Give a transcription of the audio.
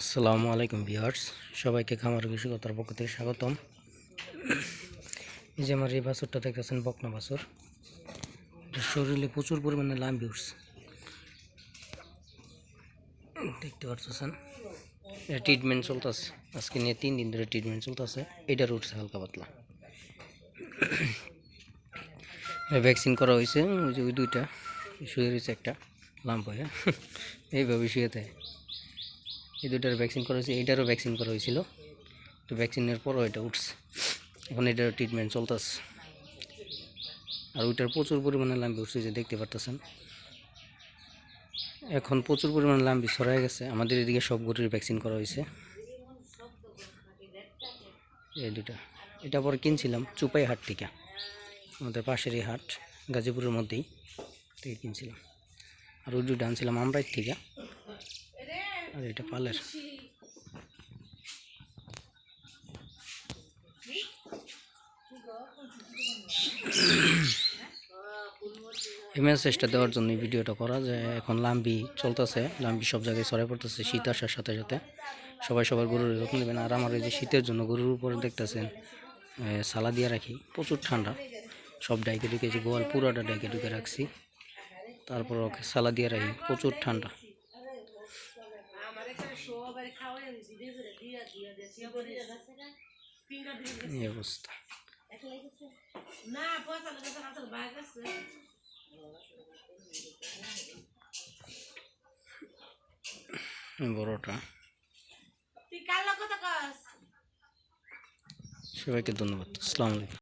আসসালামু আলাইকুম ভিউয়ার্স, সবাইকে খামার কৃষিকতার পক্ষ থেকে স্বাগতম। এই যে আমার এই বাছুরটা দেখতেছেন, বকনা বাছুর। শরীরে প্রচুর পরিমাণে লাম্বি উঠছে দেখতে পারতেছেন? এটা ট্রিটমেন্ট চলতেছে। আজকে নিয়ে তিন দিন ধরে ট্রিটমেন্ট চলতেছে। এটার উঠছে হালকা পাতলা। ভ্যাকসিন করা হয়েছে, ওই যে ওই দুইটা। শুয়ে রয়েছে একটা লাম্প হয়ে। এইভাবে শুয়ে থাকে। এই দুটার ভ্যাকসিন করা হয়েছে, এইটারও ভ্যাকসিন করা হয়েছিল। তো ভ্যাকসিনের পরও এটা উঠছে। এখন এটার ট্রিটমেন্ট চলতেছে। আর ওইটার প্রচুর পরিমাণে লাম্বি উঠছে যে দেখতে পারতেছেন। এখন প্রচুর পরিমাণে লাম্বি ছড়াই গেছে। আমাদের এদিকে সব গরুর ভ্যাকসিন করা হয়েছে। এই দুটা এটা পরে কিনছিলাম চুপাই হাট থেকে। আমাদের পাশেরই হাট, গাজীপুরের মধ্যেই থেকে কিনছিলাম। আর ওই দুটো আনছিলাম আমরাই থেকে। আর এটা পালের। এই মেসেজটা দেওয়ার জন্য ভিডিওটা করা যে এখন লাম্বি চলতেছে, লাম্বি সব জায়গায় ছড়াই পড়তেছে, শীত আসার সাথে সাথে। সবাই সবার গরুর যত্ন নেবেন। আর আমার এই যে শীতের জন্য গরুর উপরে দেখতেছেন সালা দিয়ে রাখি, প্রচুর ঠান্ডা। সব ডাইকে ঢুকে যে গোয়াল পুরাটা ডাইকে ঢুকে রাখছি। তারপর ওকে সালা দিয়ে রাখি, প্রচুর ঠান্ডা। এই অবস্থা না পয়সা লেগে আসলে বাইক আছে বড়টা তুই কাল কথা কস সবাইকে ধন্যবাদ আসসালামু আলাইকুম